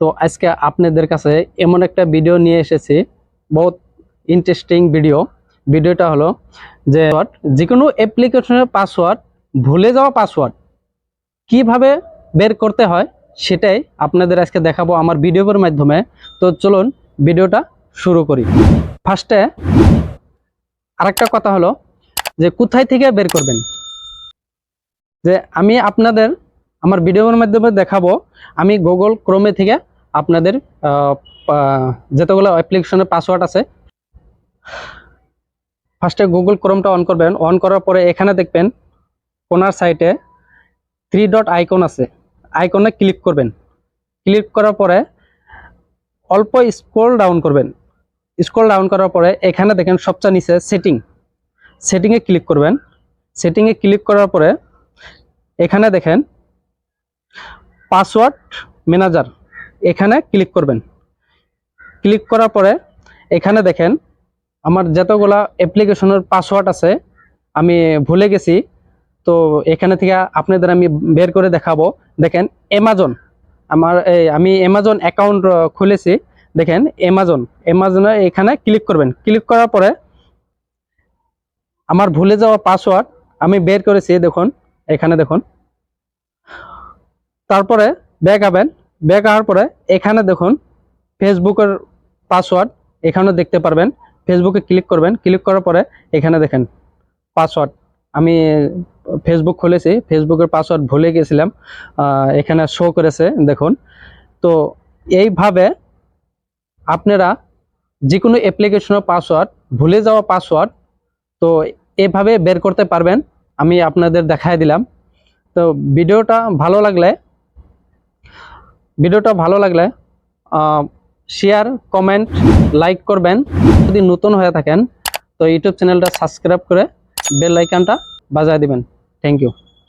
তো আজকে আপনাদের কাছে এমন একটা ভিডিও নিয়ে এসেছি। বহুত ইন্টারেস্টিং ভিডিও ভিডিওটা হলো যে যে কোনো অ্যাপ্লিকেশনের পাসওয়ার্ড ভুলে যাওয়া পাসওয়ার্ড কীভাবে বের করতে হয় সেটাই আপনাদের আজকে দেখাবো আমার ভিডিওর মাধ্যমে। তো চলুন ভিডিওটা শুরু করি। ফার্স্টে আরেকটা কথা হলো যে কোথায় থেকে বের করবেন? যে আমি আপনাদের আমার ভিডিওর মাধ্যমে দেখাবো। আমি গুগল ক্রোমে থেকে আপনাদের যতগুলো অ্যাপ্লিকেশনের পাসওয়ার্ড আছে ফার্স্টে গুগল ক্রোমটা অন করবেন। অন করার পরে এখানে দেখবেন, কোনার সাইটে থ্রি ডট আইকন আছে। আইকনে ক্লিক করবেন। ক্লিক করার পরে অল্প স্ক্রল ডাউন করবেন। স্ক্রল ডাউন করার পরে এখানে দেখেন সবচেয়ে নিচে সেটিং সেটিংয়ে ক্লিক করবেন। সেটিংয়ে ক্লিক করার পরে এখানে দেখেন পাসওয়ার্ড ম্যানেজার এখানে ক্লিক করবেন। ক্লিক করার পরে এখানে দেখেন, আমার যতগুলা অ্যাপ্লিকেশনের পাসওয়ার্ড আছে, আমি ভুলে গেছি, তো এখানে থেকে আপনাদের আমি বের করে দেখাবো। দেখেন অ্যামাজন আমার এই, আমি অ্যামাজন অ্যাকাউন্ট খুলেছি। দেখেন অ্যামাজন অ্যামাজনে এখানে ক্লিক করবেন। ক্লিক করার পরে আমার ভুলে যাওয়া পাসওয়ার্ড আমি বের করেছি, দেখুন, এখানে দেখুন। তারপরে ব্যাক আবেন ব্যাক আওয়ার পরে এখানে দেখুন ফেসবুকের পাসওয়ার্ড, এখানেও দেখতে পারবেন। ফেসবুকে ক্লিক করবেন। ক্লিক করার পরে এখানে দেখেন পাসওয়ার্ড। আমি ফেসবুক খুলেছি, ফেসবুকের পাসওয়ার্ড ভুলে গেছিলাম। এখানে শো করেছে, দেখুন। তো এইভাবে আপনারা যে কোনো অ্যাপ্লিকেশনের পাসওয়ার্ড, ভুলে যাওয়া পাসওয়ার্ড, তো এভাবে বের করতে পারবেন। আমি আপনাদের দেখাই দিলাম। তো ভিডিওটা ভালো লাগলে ভিডিওটা ভালো লাগলে শেয়ার কমেন্ট লাইক করবেন। যদি নতুন হয়ে থাকেন, তো ইউটিউব চ্যানেলটা সাবস্ক্রাইব করে বেল আইকনটা বাজায় দিবেন। Thank you